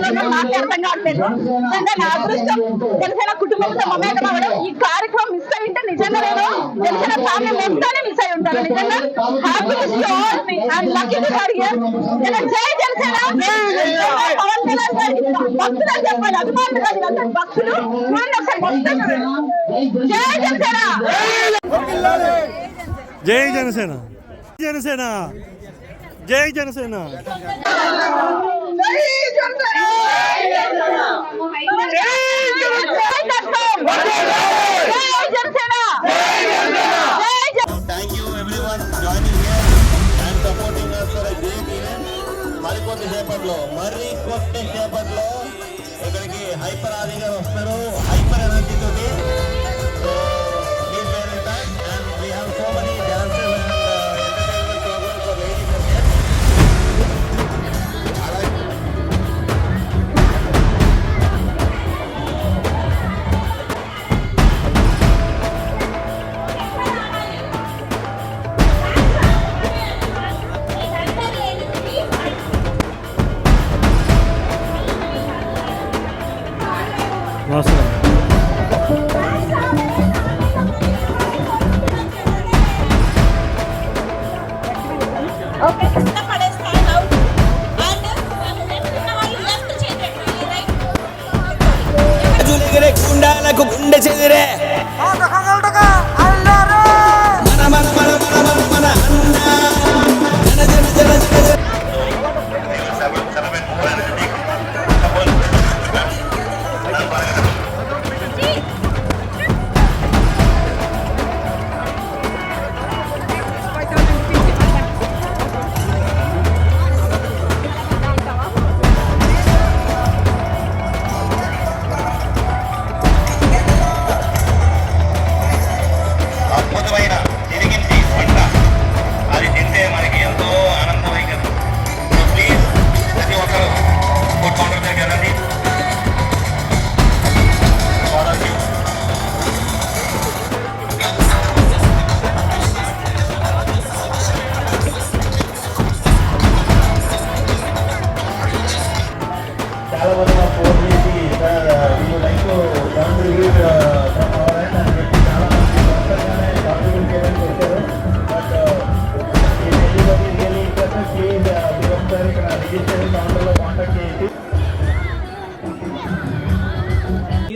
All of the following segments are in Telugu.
మాట్లాడాలో అర్థం కావట్లేదు. నా అదృష్టం జనసేన కుటుంబంతో మమేకం అవ్వడం ఈ కార్యక్రమం మిస్ అయి ఉంటే నిజంగా నేను తెలిసిన ఫ్యామిలీ మొత్తాన్ని మిస్ అయి ఉంటాను. నిజంగా అండ్ లక్కీ టు హియర్. నేను జై జనసేన. పవన్ కళ్యాణ్ గారికి భక్తులు అని చెప్పాలి. అభిమానులు కాదు అందరు భక్తులు. ఒకసారి జై జనసేన. జై జనసేన. జనసేన. జై Janasena. Thank you everyone joining here and supporting us for a great event. మరికొద్ది సేపట్లో మరి కొద్ది సేపట్లో ఇక్కడికి హైపర్ ఆది గారు వస్తారు నమస్కారం ఓకే కింద పడేస్తాయి అవుట్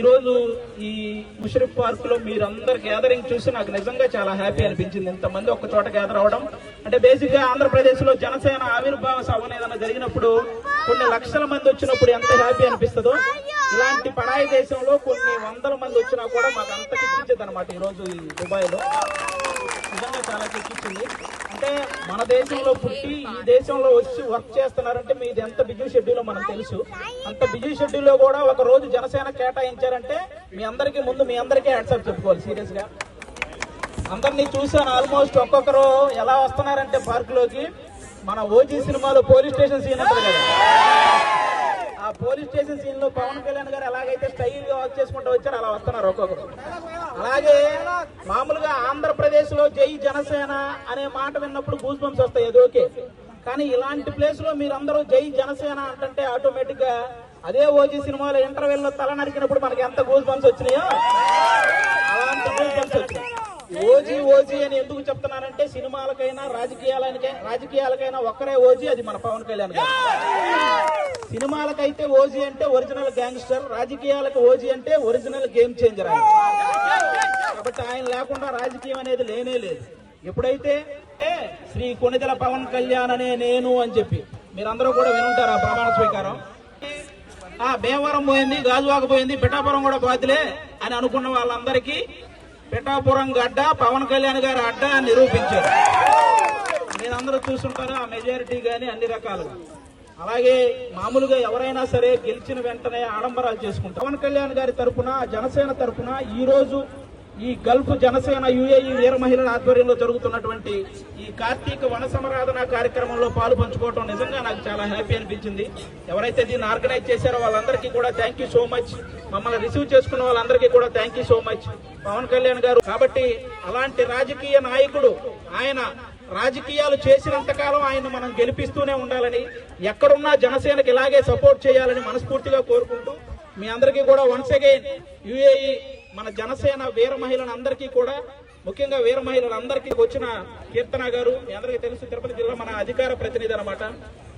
ఈరోజు ఈ ముషరిఫ్ పార్క్లో మీరందరు గ్యాదరింగ్ చూసి నాకు నిజంగా చాలా హ్యాపీ అనిపించింది. ఇంతమంది ఒక చోట గ్యాదర్ అవడం అంటే బేసిక్గా ఆంధ్రప్రదేశ్లో జనసేన ఆవిర్భావ సభ ఏదైనా జరిగినప్పుడు కొన్ని లక్షల మంది వచ్చినప్పుడు ఎంత హ్యాపీ అనిపిస్తుందో ఇలాంటి పరాయి దేశంలో కొన్ని వందల మంది వచ్చినా కూడా మాకు అంత కిచ్చింది అనమాట ఈ రోజు ఈ దుబాయ్లో నిజంగా చాలా కిచ్చింది అంటే మన దేశంలో పుట్టి ఈ దేశంలో వచ్చి వర్క్ చేస్తున్నారంటే మీది ఎంత బిజీ షెడ్యూల్ మనకు తెలుసు. అంత బిజీ షెడ్యూల్లో కూడా ఒక రోజు జనసేన కేటాయించారంటే మీ అందరికీ ముందు మీ అందరికీ హ్యాట్సాప్ చెప్పుకోవాలి. సీరియస్గా? అందరినీ చూసాను ఆల్మోస్ట్ ఒక్కొక్కరు ఎలా వస్తున్నారంటే పార్క్లోకి మన ఓజీ సినిమాలో పోలీస్ స్టేషన్ సీన్ ఉంటుంది కదా. ఆ పోలీస్ స్టేషన్ సీన్లో పవన్ కళ్యాణ్ గారు ఎలాగైతే స్టైల్గా వర్క్ చేసుకుంటూ వచ్చారో అలా వస్తున్నారు ఒక్కొక్కరు. అలాగే మామూలుగా ఆంధ్రప్రదేశ్లో జై జనసేన అనే మాట విన్నప్పుడు గూస్ బంప్స్ వస్తాయి. అది ఓకే. కానీ ఇలాంటి ప్లేస్లో మీరందరూ జై జనసేన అంటే ఆటోమేటిక్గా అదే ఓజీ సినిమాలో ఇంటర్వెల్లో తల నరికినప్పుడు మనకి ఎంత గూస్ బంప్స్ వచ్చినాయో? అలాంటి గూస్ బంప్స్ వచ్చినాయి. ఓజీ ఓజీ అని ఎందుకు చెప్తున్నానంటే సినిమాలకైనా రాజకీయాలకైనా రాజకీయాలకైనా ఒక్కరే ఓజీ అది మన పవన్ కళ్యాణ్ గారు. సినిమాలకైతే ఓజీ అంటే ఒరిజినల్ గ్యాంగ్స్టర్ రాజకీయాలకు ఓజీ అంటే ఒరిజినల్ గేమ్ చేంజర్ ఆయన. కాబట్టి ఆయన లేకుండా రాజకీయం అనేది లేనే లేదు. ఎప్పుడైతే ఏ, శ్రీ కొనిదెల పవన్ కళ్యాణ్ అనే నేను అని చెప్పి మీరందరూ కూడా వినుంటారు ఆ ప్రమాణ స్వీకారం? ఆ భీమవరం పోయింది గాజువాక పోయింది పిఠాపురం కూడా పోతులే అని అనుకున్న వాళ్ళందరికీ పిఠాపురం గడ్డ పవన్ కళ్యాణ్ గారి అడ్డ అని నిరూపించారు. మీరందరూ చూస్తుంటారు ఆ మెజారిటీ గాని అన్ని రకాలుగా. అలాగే మామూలుగా ఎవరైనా సరే గెలిచిన వెంటనే ఆడంబరాలు చేసుకుంటారు. పవన్ కళ్యాణ్ గారి తరఫున జనసేన తరఫున ఈ రోజు ఈ గల్ఫ్ జనసేన యుఏఈ వీర మహిళల ఆధ్వర్యంలో జరుగుతున్నటువంటి ఈ కార్తీక వన సమరాధన కార్యక్రమంలో పాలు పంచుకోవడం నిజంగా నాకు చాలా హ్యాపీ అనిపించింది. ఎవరైతే దీన్ని ఆర్గనైజ్ చేశారో వాళ్ళందరికీ కూడా థ్యాంక్ యూ సో మచ్ మమ్మల్ని రిసీవ్ చేసుకున్న వాళ్ళందరికీ కూడా thank you so much Pawan Kalyan garu కాబట్టి అలాంటి రాజకీయ నాయకుడు ఆయన రాజకీయాలు చేసినంతకాలం ఆయన మనం గెలిపిస్తూనే ఉండాలని ఎక్కడున్నా జనసేనకి ఇలాగే సపోర్ట్ చేయాలని మనస్ఫూర్తిగా కోరుకుంటూ మీ అందరికీ కూడా వన్స్ అగైన్ యుఏఈ మన జనసేన వీర మహిళలందరికీ కూడా ముఖ్యంగా వీర మహిళలందరికీ వచ్చిన కీర్తన గారు మీ అందరికీ తెలుసు తిరుపతి జిల్లా మన అధికార ప్రతినిధి అనమాట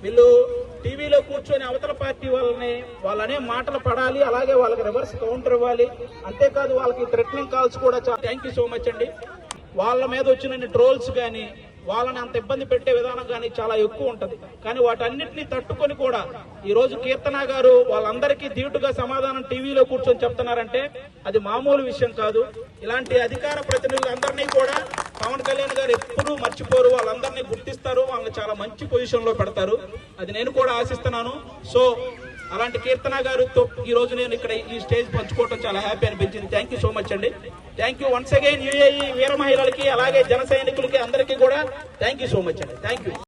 వీళ్ళు టీవీలో కూర్చొని అవతల పార్టీ వాళ్ళని వాళ్ళనే మాటలు పడాలి అలాగే వాళ్ళకి రివర్స్ కౌంటర్ ఇవ్వాలి. అంతేకాదు వాళ్ళకి థ్రెటనింగ్ కాల్స్ కూడా చాలా థ్యాంక్ యూ సో మచ్ అండి. వాళ్ళ మీద వచ్చిన ట్రోల్స్ కానీ వాళ్ళని అంత ఇబ్బంది పెట్టే విధానం కానీ చాలా ఎక్కువ ఉంటది. కానీ వాటన్నిటిని తట్టుకొని కూడా ఈ రోజు కీర్తన గారు వాళ్ళందరికీ దీటుగా సమాధానం టీవీలో కూర్చొని చెప్తున్నారంటే అది మామూలు విషయం కాదు. ఇలాంటి అధికార ప్రతినిధులందరినీ కూడా పవన్ కళ్యాణ్ గారు ఎప్పుడూ మర్చిపోరు. వాళ్ళందరినీ గుర్తిస్తారు. వాళ్ళని చాలా మంచి పొజిషన్లో పెడతారు. అది నేను కూడా ఆశిస్తున్నాను. సో అలాంటి కీర్తన గారితో ఈ రోజు నేను ఇక్కడ ఈ స్టేజ్ పంచుకోవడం చాలా హ్యాపీ అనిపించింది. థ్యాంక్ యూ సో మచ్ అండి. Thank you once again UAE వీర మహిళలకి అలాగే జన సైనికులకి అందరికీ కూడా. థ్యాంక్ యూ సో మచ్ అండి. Thank you